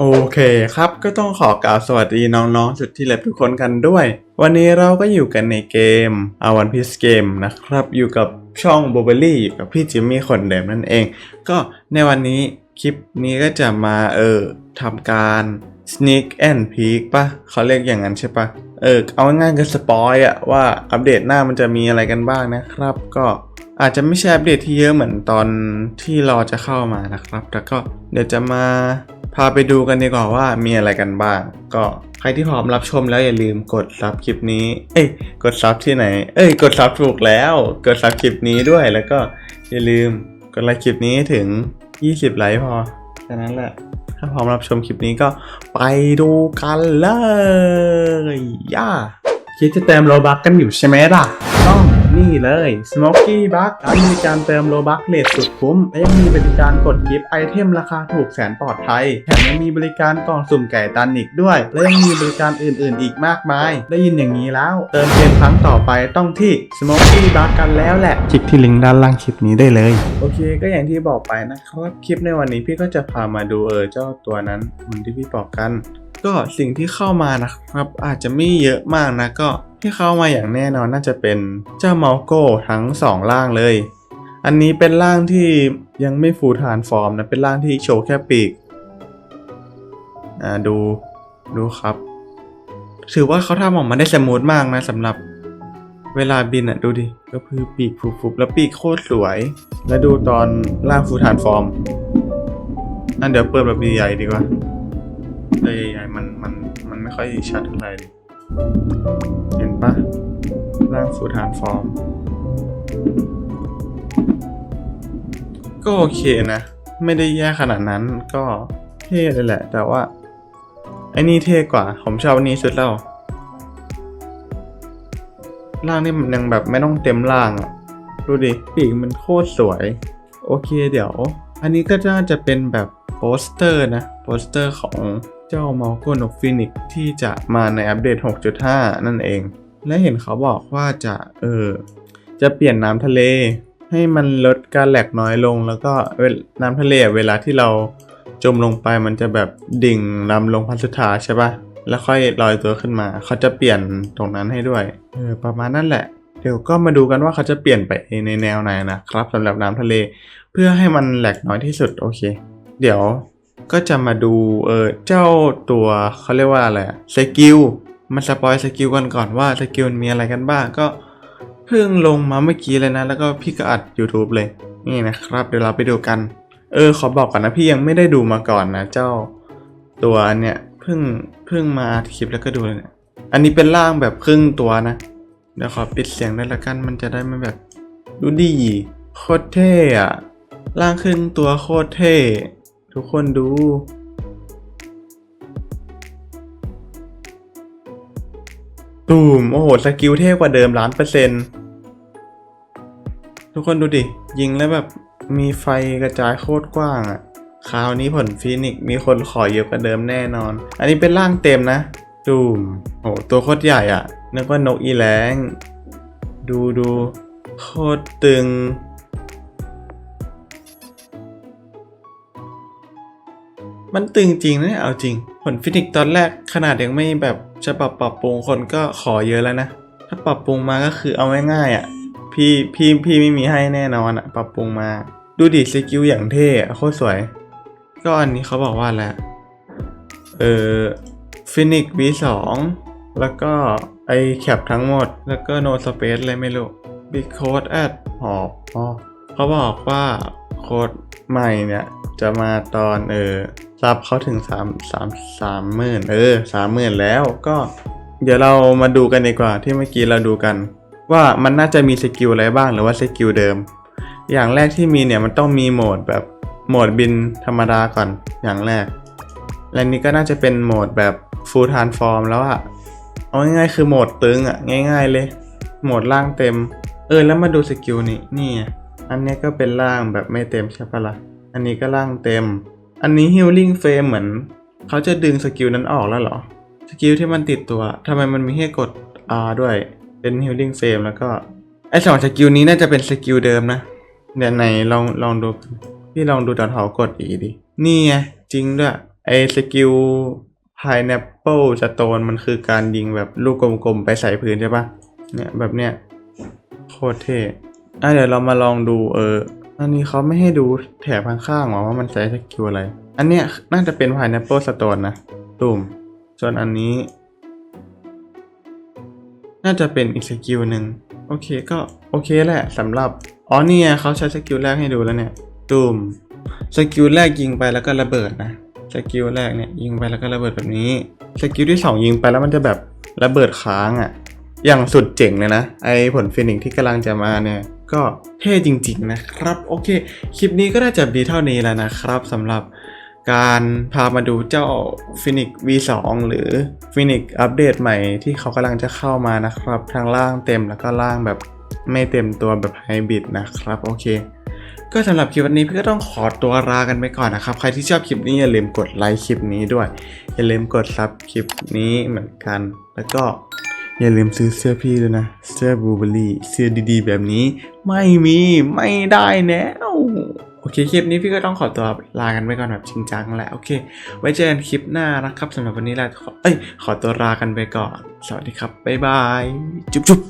โอเคครับก็ต้องขอกล่าวสวัสดีน้องๆสุดที่เล็บทุกคนกันด้วย วันนี้เราก็อยู่กันในเกมอาวันพิสเกมนะครับ อยู่กับช่องโบเบอรี่อยู่กับพี่จิมมี่คนเดิมนั่นเอง ก็ในวันนี้คลิปนี้ก็จะมาเออทำการ sneak and peek ปะเขาเรียกอย่างนั้นใช่ปะเออเอาง่ายๆคือสปอยอะว่าอัปเดตหน้ามันจะมีอะไรกันบ้างนะครับ ก็อาจจะไม่ใช่อัปเดตที่เยอะเหมือนตอนที่รอจะเข้ามานะครับ แต่ก็เดี๋ยวจะมา พาไปดูกันดีกว่าว่ามีอะไรกันบ้าง ก็ใครที่พร้อมรับชมแล้วอย่าลืมกดซับคลิปนี้ เอ้ย กดซับที่ไหน เอ้ย กดซับถูกแล้ว กดซับคลิปนี้ด้วย แล้วก็อย่าลืมกดไลค์คลิปนี้ถึง 20 ไลค์พอแค่นั้นแหละ ถ้าพร้อมรับชมคลิปนี้ก็ไปดูกันเลยย่าคิดจะเติมโลบักกันอยู่ใช่ไหมล่ะ ต้อง นี่เลย Smoky Buck ร้านบริการเติมโลบักเลทสุดคุ้ม และยังมีบริการกดกิฟต์ไอเทมราคาถูกแสนปลอดภัย แถมยังมีบริการกล่องสุ่มไก่ตันอีกด้วย และยังมีบริการอื่นๆ อีกมากมาย ได้ยินอย่างนี้แล้ว เติมเกมครั้งต่อไปต้องที่ Smoky Buck กันแล้วแหละ คลิกที่ลิงก์ด้านล่างคลิปนี้ได้เลย โอเค ก็อย่างที่บอกไปนะครับ คลิปในวันนี้พี่ก็จะพามาดูเออเจ้าตัวนั้นเหมือนที่พี่บอกกัน ก็สิ่งที่เข้ามานะครับอาจจะไม่เยอะมากนะก็ ที่เข้ามาอย่างแน่นอนน่าจะเป็นเจ้าเมาโก้ทั้งสองร่างเลย อันนี้เป็นร่างที่ยังไม่ฟูลทานฟอร์มนะ เป็นร่างที่โชว์แค่ปีก อ่าดูดูครับ ถือว่าเขาทำออกมาได้สมูทมากนะสำหรับเวลาบินอะดูดิก็คือปีกฟุบๆแล้วปีกโคตรสวย แล้วดูตอนร่างฟูลทานฟอร์ม อันเดี๋ยวเปิดแบบใหญ่ๆดีกว่าใหญ่ๆมันมันมันไม่ค่อยชัดเท่าไหร่ เห็นปะร่างฟูฐานฟอร์ม ก็โอเคนะ ไม่ได้แย่ขนาดนั้นก็เท่เลยแหละ แต่ว่า ไอ้นี่เท่กว่า ผมชอบอันนี้สุดแล้วร่างนี่มันยังแบบไม่ต้องเต็มร่างอะดูดิปีกมันโคตรสวย โอเคเดี๋ยว อันนี้ก็น่าจะเป็นแบบโปสเตอร์นะ โปสเตอร์ของ เจ้ามาโกนกฟินิกที่จะมาในอัปเดต 6.5 นั่นเอง และเห็นเขาบอกว่าจะเออจะเปลี่ยนน้ำทะเล ให้มันลดการแหลกน้อยลง แล้วก็น้ำทะเลเวลาที่เราจมลงไปมันจะแบบดิ่งนำลงพันสุดท้ายใช่ปะแล้วค่อยลอยตัวขึ้นมา เขาจะเปลี่ยนตรงนั้นให้ด้วยเออประมาณนั่นแหละ เดี๋ยวก็มาดูกันว่าเขาจะเปลี่ยนไปในแนวไหนนะครับสำหรับน้ำทะเล เพื่อให้มันแหลกน้อยที่สุดโอเค เดี๋ยว ก็จะมาดูเออเจ้าตัวเขาเรียกว่าอะไรสกิลมาสปอยสกิลกันก่อนว่าสกิลมีอะไรกันบ้างก็เพิ่งลงมาเมื่อกี้เลยนะ แล้วก็พี่ก็อัด YouTube เลย นี่นะครับ เดี๋ยวเราไปดูกัน เออ ขอบอกก่อนนะพี่ยังไม่ได้ดูมาก่อนนะ เจ้าตัวเนี่ยเพิ่งเพิ่งมาอัดคลิปแล้วก็ดูเลยเนี่ยอันนี้เป็นร่างแบบครึ่งตัวนะ เดี๋ยวขอปิดเสียงได้ละกันมันจะได้ไม่แบบ ดูดีโคตรเท่อะร่างครึ่งตัวโคตรเท่ ทุกคนดู ตูม โอ้โห สกิลเท่กว่าเดิมล้านเปอร์เซ็นต์ทุกคนดูดิ ยิงแล้วแบบมีไฟกระจายโคตรกว้างอะ่ะ คราวนี้ผลฟีนิกซ์มีคนขอเยอะกว่าเดิมแน่นอน อันนี้เป็นร่างเต็มนะตูมโอ้โหตัวโคตรใหญ่อะ่ะ นึกว่านกอีแรง ดูดูโคตรตึง มันตึงจริงนะเอาจริง ผลฟินิกตอนแรกขนาดยังไม่แบบจะปรับปรับปรุงคนก็ขอเยอะแล้วนะ ถ้าปรับปรุงมาก็คือเอาง่ายๆอะ พี่พี่พี่ไม่มีให้แน่นอนอะ ปรับปรุงมา ดูดิสกิลอย่างเท่โคตรสวย ก็อันนี้เขาบอกว่าแหล้วเออฟินิก V2 แล้วก็ไอแคปทั้งหมด แล้วก็ no space อะไรไม่รู้ big code at หอบอ๋อเขาบอกว่าโค้ด ใหม่เนี่ย จะมาตอนเออซับเขาถึง3 3 3หมื่นเออ3หมื่นแล้วก็ เดี๋ยวเรามาดูกันดีกว่าที่เมื่อกี้เราดูกัน ว่ามันน่าจะมีสกิลอะไรบ้างหรือว่าสกิลเดิม อย่างแรกที่มีเนี่ยมันต้องมีโหมดแบบโหมดบินธรรมดาก่อนอย่างแรก และนี่ก็น่าจะเป็นโหมดแบบ full transform แล้วอะเอาง่ายๆคือโหมดตึงอะง่าย ๆเลย โหมดล่างเต็ม เออแล้วมาดูสกิลนี่นี่ อันนี้ก็เป็นล่างแบบไม่เต็มใช่ปะละ่ะ อันนี้ก็ล่างเต็ม อันนี้ healing f r a m เหมือนเขาจะดึงสกิลนั้นออกแล้วเหรอ สกิลที่มันติดตัวทำไมมันมีให้กด R ด้วย เป็น healing f r a m แล้วก็ไอสองสกิลนี้น่าจะเป็นสกิลเดิมนะเดี๋ยวไหนลองลองดูพี่ลองดูตอนเขากดอีกดิ นี่ไงจริงด้วยไอไอสกิล pineapple stone มันคือการยิงแบบลูกกลมๆไปใส่พื้นใช่ปะเนี่ยแบบเนี้ยโคตรเท่ อะเดี๋ยวเรามาลองดูเออ อันนี้เขาไม่ให้ดูแถบข้างๆหรอว่ามันใช้สกิลอะไร อันเนี้ยน่าจะเป็น pineapple stone นะตุ่มส่วนอันนี้ น่าจะเป็นอีกสกิลหนึ่งโอเคก็โอเคแหละสำหรับอ๋อเนี่ยเขาใช้สกิลแรกให้ดูแล้วเนี่ยตุ่มสกิลแรกยิงไปแล้วก็ระเบิดนะสกิลแรกเนี่ยยิงไปแล้วก็ระเบิดแบบนี้สกิลที่สองยิงไปแล้วมันจะแบบระเบิดค้างอะ่ะ อย่างสุดเจ๋งเลยนะ ไอผลฟินิกซ์ที่กำลังจะมาเนี่ย ก็เท่จริงๆนะครับ โอเค คลิปนี้ก็น่าจะมีเท่านี้แล้วนะครับสำหรับการพามาดูเจ้า Phoenix V2 หรือ Phoenix อัปเดตใหม่ที่เขากำลังจะเข้ามานะครับ ทั้งล่างเต็มแล้วก็ล่างแบบไม่เต็มตัวแบบไฮบริดนะครับ โอเค ก็สำหรับคลิปวันนี้พี่ก็ต้องขอตัวลากันไปก่อนนะครับ ใครที่ชอบคลิปนี้อย่าลืมกดไลค์คลิปนี้ด้วย อย่าลืมกดซับคลิปนี้เหมือนกัน แล้วก็ อย่าลืมซื้อเสื้อพี่ด้วยนะ เสื้อบลูเบอรี่ เสื้อดีๆ แบบนี้ ไม่มี ไม่ได้แล้วโอเค คลิปนี้พี่ก็ต้องขอตัวลากันไปก่อนแบบจริงจังแหละโอเค ไว้เจอกันคลิปหน้านะครับสำหรับวันนี้แหละขอเอ้ย ขอตัวลากันไปก่อน สวัสดีครับ บ๊ายบาย จุ๊บจุ๊บ